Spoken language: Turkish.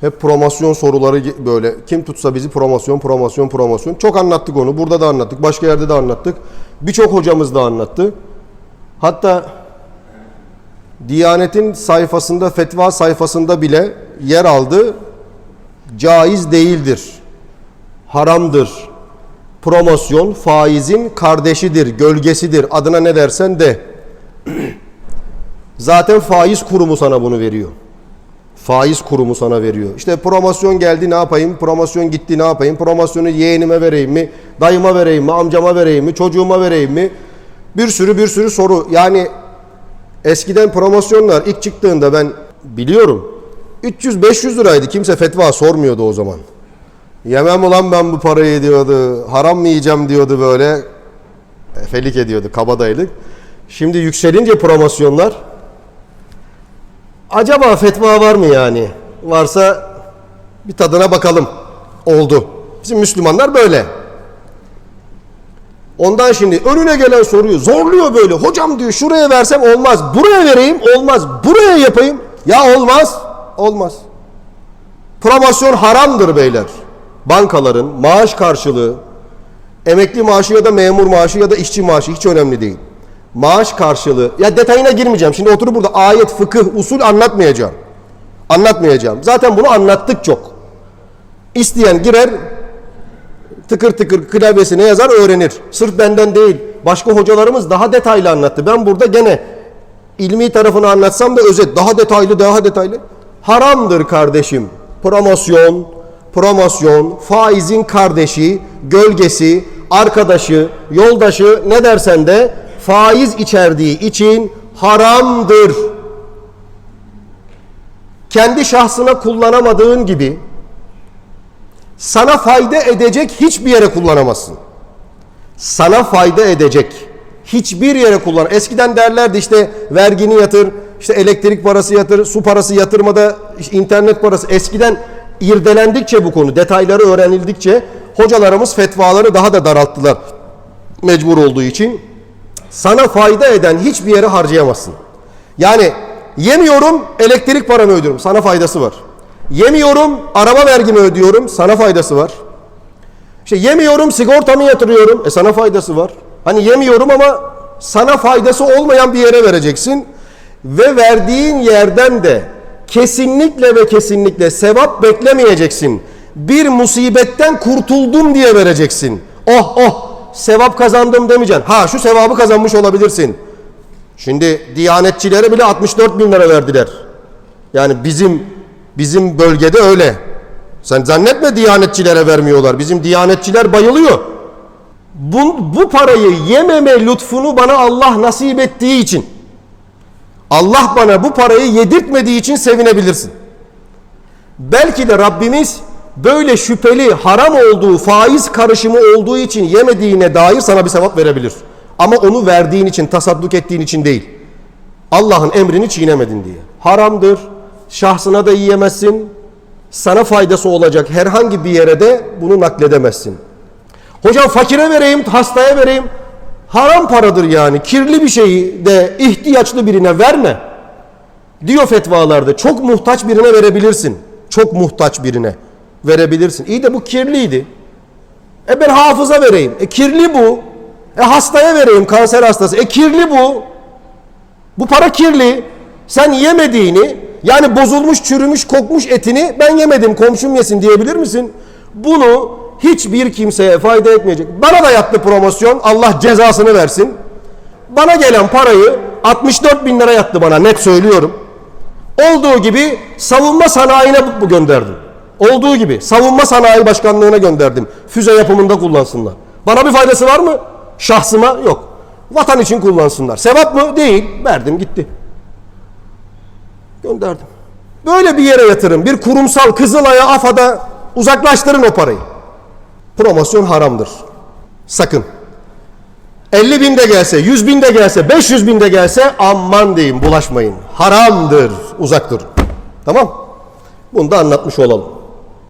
Hep promosyon soruları böyle. Kim tutsa bizi promosyon, promosyon, promosyon. Çok anlattık onu. Burada da anlattık. Başka yerde de anlattık. Birçok hocamız da anlattı. Hatta Diyanet'in sayfasında, fetva sayfasında bile yer aldı. Caiz değildir. Haramdır. Promosyon faizin kardeşidir, gölgesidir. Adına ne dersen de. Zaten faiz kurumu sana bunu veriyor. Faiz kurumu sana veriyor. İşte promosyon geldi ne yapayım? Promosyon gitti ne yapayım? Promosyonu yeğenime vereyim mi? Dayıma vereyim mi? Amcama vereyim mi? Çocuğuma vereyim mi? Bir sürü bir sürü soru. Yani eskiden promosyonlar ilk çıktığında ben biliyorum. 300-500 liraydı. Kimse fetva sormuyordu o zaman. Yemem ulan ben bu parayı diyordu. Haram mı yiyeceğim diyordu böyle. Felik ediyordu kabadayılık. Şimdi yükselince promosyonlar Acaba fetva var mı yani? Varsa bir tadına bakalım. Oldu. Bizim Müslümanlar böyle. Ondan şimdi önüne gelen soruyu zorluyor böyle. Hocam diyor şuraya versem olmaz. Buraya vereyim olmaz. Buraya yapayım. Ya olmaz. Olmaz. Promosyon haramdır beyler. Bankaların maaş karşılığı emekli maaşı ya da memur maaşı ya da işçi maaşı hiç önemli değil. Maaş karşılığı ya detayına girmeyeceğim. Şimdi oturup burada ayet, fıkıh, usul anlatmayacağım. Anlatmayacağım. Zaten bunu anlattık çok. İsteyen girer tıkır tıkır klavyesine yazar öğrenir. Sırf benden değil. Başka hocalarımız daha detaylı anlattı. Ben burada gene ilmi tarafını anlatsam da özet daha detaylı daha detaylı. Haramdır kardeşim. Promosyon, promosyon, faizin kardeşi, gölgesi, arkadaşı, yoldaşı ne dersen de faiz içerdiği için haramdır. Kendi şahsına kullanamadığın gibi sana fayda edecek hiçbir yere kullanamazsın. Sana fayda edecek hiçbir yere kullan. Eskiden derlerdi işte vergini yatır, işte elektrik parası yatır, su parası yatırmada işte internet parası. Eskiden irdelendikçe bu konu, detayları öğrenildikçe hocalarımız fetvaları daha da daralttılar. Mecbur olduğu için. Sana fayda eden hiçbir yere harcayamazsın. Yani yemiyorum elektrik paramı ödüyorum. Sana faydası var. Yemiyorum araba vergimi ödüyorum. Sana faydası var. İşte yemiyorum sigortamı yatırıyorum. E sana faydası var. Hani yemiyorum ama sana faydası olmayan bir yere vereceksin. Ve verdiğin yerden de kesinlikle ve kesinlikle sevap beklemeyeceksin. Bir musibetten kurtuldum diye vereceksin. Oh oh sevap kazandım demeyeceksin. Ha şu sevabı kazanmış olabilirsin. Şimdi diyanetçilere bile 64 bin lira verdiler. Yani bizim bizim bölgede öyle. Sen zannetme diyanetçilere vermiyorlar. Bizim diyanetçiler bayılıyor. Bu, bu parayı yememe lütfunu bana Allah nasip ettiği için Allah bana bu parayı yedirtmediği için sevinebilirsin. Belki de Rabbimiz böyle şüpheli haram olduğu faiz karışımı olduğu için yemediğine dair sana bir sevap verebilir. Ama onu verdiğin için tasadduk ettiğin için değil. Allah'ın emrini çiğnemedin diye. Haramdır. Şahsına da yiyemezsin. Sana faydası olacak herhangi bir yere de bunu nakledemezsin. Hocam fakire vereyim, hastaya vereyim. Haram paradır yani. Kirli bir şeyi de ihtiyaçlı birine verme. Diyor fetvalarda. Çok muhtaç birine verebilirsin. Çok muhtaç birine verebilirsin. İyi de bu kirliydi. E ben hafıza vereyim. E kirli bu. E hastaya vereyim kanser hastası. E kirli bu. Bu para kirli. Sen yemediğini yani bozulmuş, çürümüş, kokmuş etini ben yemedim komşum yesin diyebilir misin? Bunu hiçbir kimseye fayda etmeyecek. Bana da yattı promosyon. Allah cezasını versin. Bana gelen parayı 64 bin lira yattı bana net söylüyorum. Olduğu gibi savunma sanayine gönderdim. Olduğu gibi savunma sanayi başkanlığına gönderdim. Füze yapımında kullansınlar. Bana bir faydası var mı? Şahsıma yok. Vatan için kullansınlar. Sevap mı? Değil. Verdim gitti. Gönderdim. Böyle bir yere yatırın. Bir kurumsal Kızılay'a, AFA'da uzaklaştırın o parayı. Promosyon haramdır. Sakın. 50 bin de gelse, 100 bin de gelse, 500 bin de gelse aman deyin bulaşmayın. Haramdır. Uzak durun. Tamam? Bunu da anlatmış olalım.